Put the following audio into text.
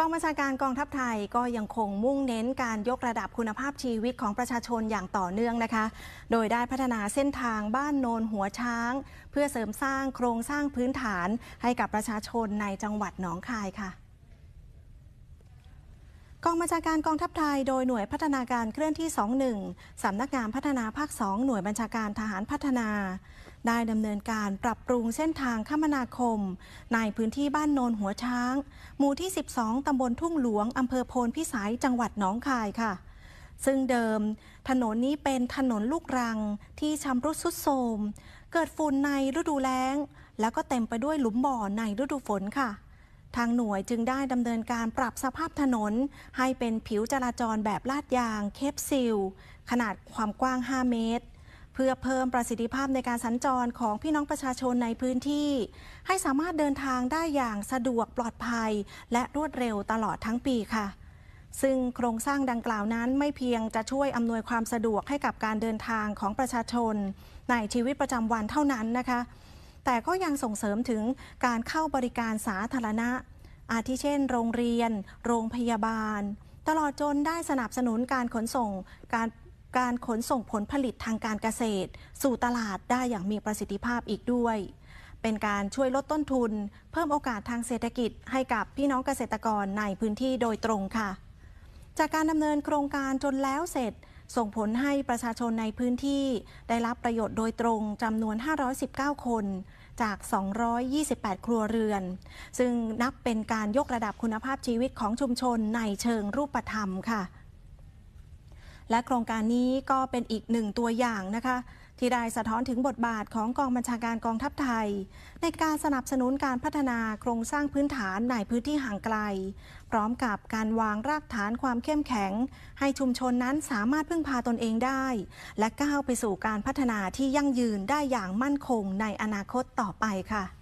กองบัญชาการกองทัพไทยก็ยังคงมุ่งเน้นการยกระดับคุณภาพชีวิตของประชาชนอย่างต่อเนื่องนะคะ โดยได้พัฒนาเส้นทางบ้านโนนหัวช้าง เพื่อเสริมสร้างโครงสร้างพื้นฐานให้กับประชาชนในจังหวัดหนองคายค่ะ องบัญชาการกองทัพไทย โดยหน่วยพัฒนาการเคลื่อนที่ 21 สำนักงานพัฒนาภาค 2 หน่วยบัญชาการทหารพัฒนา ได้ดำเนินการปรับปรุงเส้นทางคมนาคม ในพื้นที่บ้านโนนหัวช้าง หมู่ที่ 12 ตำบลทุ่งหลวง อำเภอโพนพิสัย จังหวัดหนองคายค่ะ ซึ่งเดิม ถนนนี้เป็นถนนลูกรังที่ชำรุดทรุดโทรม เกิดฝุ่นในฤดูแล้ง แล้วก็เต็มไปด้วยหลุมบ่อในฤดูฝนค่ะ ทางหน่วยจึงได้ดำเนินการปรับสภาพถนน ให้เป็นผิวจราจรแบบลาดยาง เคปซิล ขนาดความกว้าง 5 เมตร เพื่อเพิ่มประสิทธิภาพในการสัญจรของพี่น้องประชาชนในพื้นที่ ให้สามารถเดินทางได้อย่างสะดวกปลอดภัย และรวดเร็วตลอดทั้งปีค่ะซึ่งโครงสร้างดังกล่าวนั้นไม่เพียงจะช่วยอำนวยความสะดวกให้กับการเดินทางของประชาชน ในชีวิตประจำวันเท่านั้นนะคะ แต่ก็ยังส่งเสริมถึงการเข้าบริการสาธารณะ อาทิเช่น โรงเรียน โรงพยาบาล ตลอดจนได้สนับสนุนการขนส่งการการขนส่งผลผลิตทางการเกษตร สู่ตลาดได้อย่างมีประสิทธิภาพอีกด้วย เป็นการช่วยลดต้นทุน เพิ่มโอกาสทางเศรษฐกิจให้กับพี่น้องเกษตรกรในพื้นที่โดยตรงค่ะ จากการดำเนินโครงการจนแล้วเสร็จ ส่งผลให้ประชาชนในพื้นที่ได้รับประโยชน์โดยตรงจำนวน 519 คนจาก 228 ครัวเรือน ซึ่งนับเป็นการยกระดับคุณภาพชีวิตของชุมชนในเชิงรูปธรรมค่ะ และโครงการนี้ก็เป็นอีกหนึ่งตัวอย่างนะคะ ที่ได้สะท้อนถึงบทบาทของกองบัญชาการกองทัพไทย ในการสนับสนุนการพัฒนาโครงสร้างพื้นฐานในพื้นที่ห่างไกล พร้อมกับการวางรากฐานความเข้มแข็ง ให้ชุมชนนั้นสามารถพึ่งพาตนเองได้ และก้าวไปสู่การพัฒนาที่ยั่งยืนได้อย่างมั่นคงในอนาคตต่อไปค่ะ